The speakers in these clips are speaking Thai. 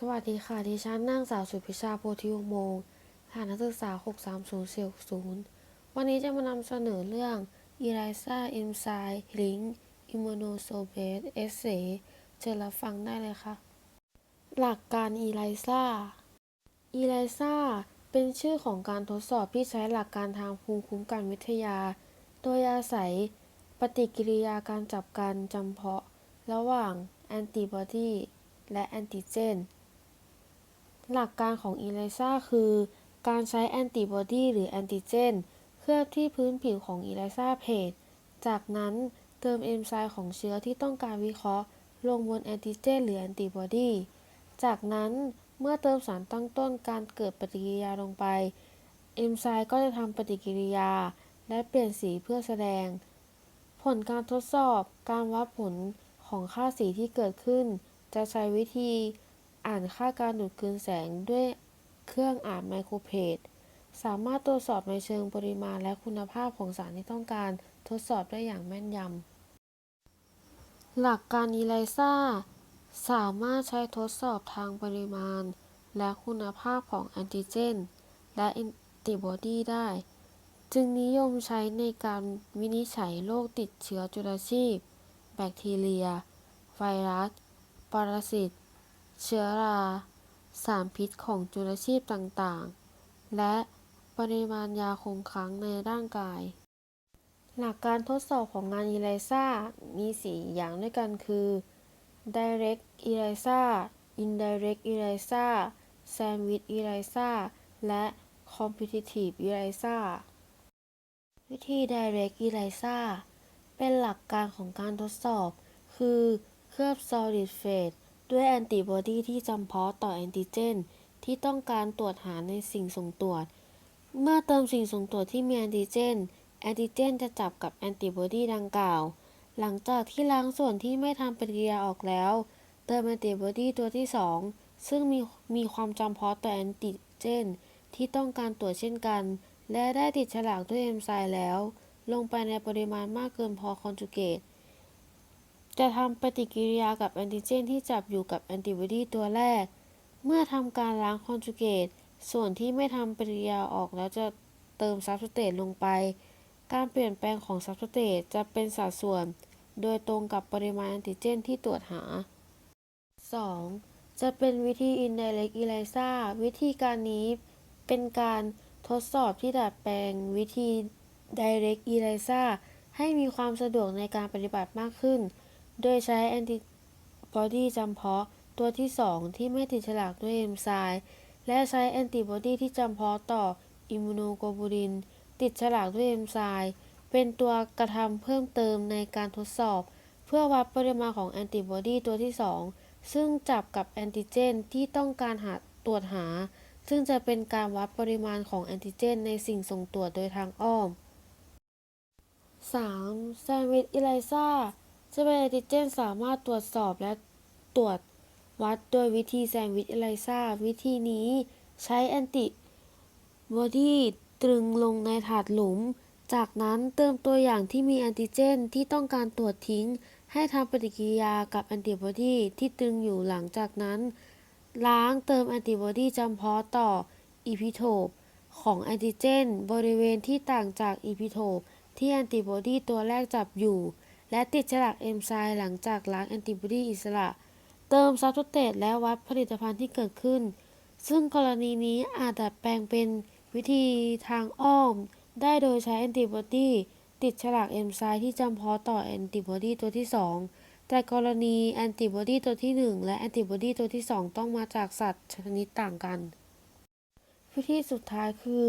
สวัสดีค่ะ ดิฉันนางสาวสุพิชาโพธิวงศ์โมงฐานนักศึกษา 63040วันนี้จะมานำเสนอเรื่อง ELISA Enzyme Link Immunosorbate Assay เชิญรับฟังได้เลยค่ะ หลักการ ELISA ELISA เป็นชื่อของการทดสอบที่ใช้หลักการทางภูมิคุ้มกันวิทยา โดยอาศัยปฏิกิริยาการจับกันจำเพาะ ระหว่างแอนติบอดีและแอนติเจน หลักการของ ELISA คือ การใช้แอนติบอดีหรือแอนติเจน เคลือบที่พื้นผิวของ ELISA เพจจากนั้นเติมเอนไซม์ของเชื้อที่ต้องการวิเคราะห์ ลงบนแอนติเจนหรือแอนติบอดี จากนั้นเมื่อเติมสารตั้งต้นการเกิดปฏิกิริยาลงไป เอนไซม์ก็จะทำปฏิกิริยา และเปลี่ยนสีเพื่อแสดง ผลการทดสอบการวัดผลของค่าสีที่เกิดขึ้น จะใช้วิธี อ่านค่าการดูดกลืนแสงด้วยเครื่องอ่านไมโครเพจสามารถตรวจสอบในเชิงปริมาณและคุณภาพของสารที่ต้องการทดสอบได้อย่างแม่นยำ หลักการ ELISA สามารถใช้ทดสอบทางปริมาณ และคุณภาพของแอนติเจน และแอนติบอดีได้ จึงนิยมใช้ในการวินิจฉัยโรคติดเชื้อจุลชีพ แบคทีเรีย ไวรัส ปรสิต เชื้อรา สารพิษของจุลชีพต่างๆ และปริมาณยาคงค้างในร่างกาย หลักการทดสอบของงาน ELISA มี 4 อย่างด้วยกันคือ Direct ELISA Indirect ELISA Sandwich ELISA และ Competitive ELISA วิธี Direct ELISA เป็นหลักการของการทดสอบ คือเคลือบ Solid Phase ด้วยแอนติบอดีที่จำเพาะต่อแอนติเจน ที่ต้องการตรวจหาในสิ่งส่งตรวจ เมื่อเติมสิ่งส่งตรวจที่มีแอนติเจน แอนติเจนจะจับกับแอนติบอดีดังกล่าว หลังจากที่ล้างส่วนที่ไม่ทำปฏิกิริยาออกแล้ว เติมแอนติบอดีตัวที่ 2 ซึ่งมีมีความจำเพาะต่อแอนติเจน ที่ต้องการตรวจเช่นกัน และได้ติดฉลากด้วยเอนไซม์แล้ว ลงไปในปริมาณมากเกินพอคอนจูเกต จะทำปฏิกิริยากับแอนติเจนที่จับอยู่กับแอนติบอดีตัวแรก เมื่อทำการล้างคอนจูเกต ส่วนที่ไม่ทำปฏิกิริยาออกแล้วจะเติมซับสเตตลงไป การเปลี่ยนแปลงของซับสเตตจะเป็นสัดส่วน โดยตรงกับปริมาณแอนติเจนที่ตรวจหา 2. จะเป็นวิธี Indirect ELISA วิธีการนี้เป็นการทดสอบที่ดัดแปลงวิธี Direct ELISA ให้มีความสะดวกในการปฏิบัติมากขึ้น โดยใช้แอนติบอดีจำเพาะตัวที่ 2 ที่ไม่ติดฉลากด้วยเอนไซม์และใช้แอนติบอดีที่จำเพาะต่ออิมมูโนโกลบูลิน ติดฉลากด้วยเอนไซม์เป็นตัวกระทำเพิ่มเติมในการทดสอบ เพื่อวัดปริมาณของแอนติบอดีตัวที่ 2 ซึ่งจับกับแอนติเจนที่ต้องการหาตรวจหา ซึ่งจะเป็นการวัดปริมาณของแอนติเจน ในสิ่งส่งตรวจโดยทางอ้อม 3. แซนวิชอิไลซา จะเป็นแอนติเจนสามารถตรวจสอบและตรวจวัดโดยวิธีแซนด์วิชอิไลซาวิธีนี้ใช้แอนติบอดีตรึงลงในถาดหลุม จากนั้นเติมตัวอย่างที่มีแอนติเจนที่ต้องการตรวจทิ้ง ให้ทำปฏิกิริยากับแอนติบอดีที่ตรึงอยู่หลังจากนั้น ล้างเติมแอนติบอดีจำเพาะต่ออีพิโทปของแอนติเจน บริเวณที่ต่างจากอีพิโทปที่แอนติบอดีตัวแรกจับอยู่ และติดฉลากเอนไซม์หลังจากล้างแอนติบอดีอิสระ เติมซับสเตตและวัดผลิตภัณฑ์ที่เกิดขึ้น ซึ่งกรณีนี้อาจดัดแปลงเป็นวิธีทางอ้อม ได้โดยใช้แอนติบอดีติดฉลากเอนไซม์ที่จำเพาะต่อแอนติบอดีตัวที่ 2 แต่กรณีแอนติบอดีตัวที่ 1 และแอนติบอดีตัวที่ 2 ต้องมาจากสัตว์ชนิดต่างกัน วิธีสุดท้ายคือ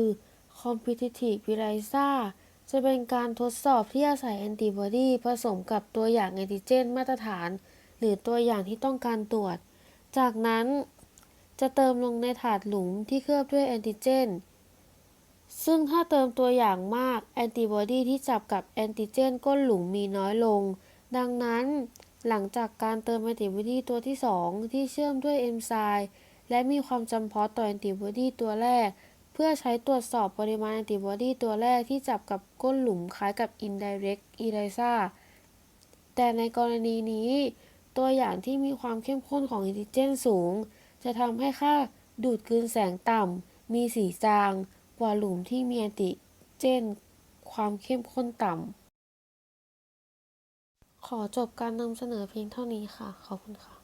competitive ELISA จะเป็นการทดสอบที่อาศัยแอนติบอดีผสมกับตัวอย่างแอนติเจนมาตรฐาน หรือตัวอย่างที่ต้องการตรวจ จากนั้นจะเติมลงในถาดหลุมที่เคลือบด้วยแอนติเจน ซึ่งถ้าเติมตัวอย่างมากแอนติบอดีที่จับกับแอนติเจนก้นหลุมมีน้อยลง ดังนั้นหลังจากการเติมแอนติบอดีตัวที่ 2 ที่เชื่อมด้วยเอนไซม์และมีความจำเพาะต่อแอนติบอดีตัวแรก พื่อใช้ตรวจสอบปริมาณแอนติบอดีตัวแรกที่จับกับก้นหลุมคล้ายกับ indirect ELISA แต่ในกรณีนี้ ตัวอย่างที่มีความเข้มข้นของอินทิเจนสูง จะทำให้ค่าดูดกลืนแสงต่ำ มีสีจาง กว่าหลุมที่มีแอนติเจน ความเข้มข้นต่ำ ขอจบการนำเสนอเพียงเท่านี้ค่ะ ขอบคุณค่ะ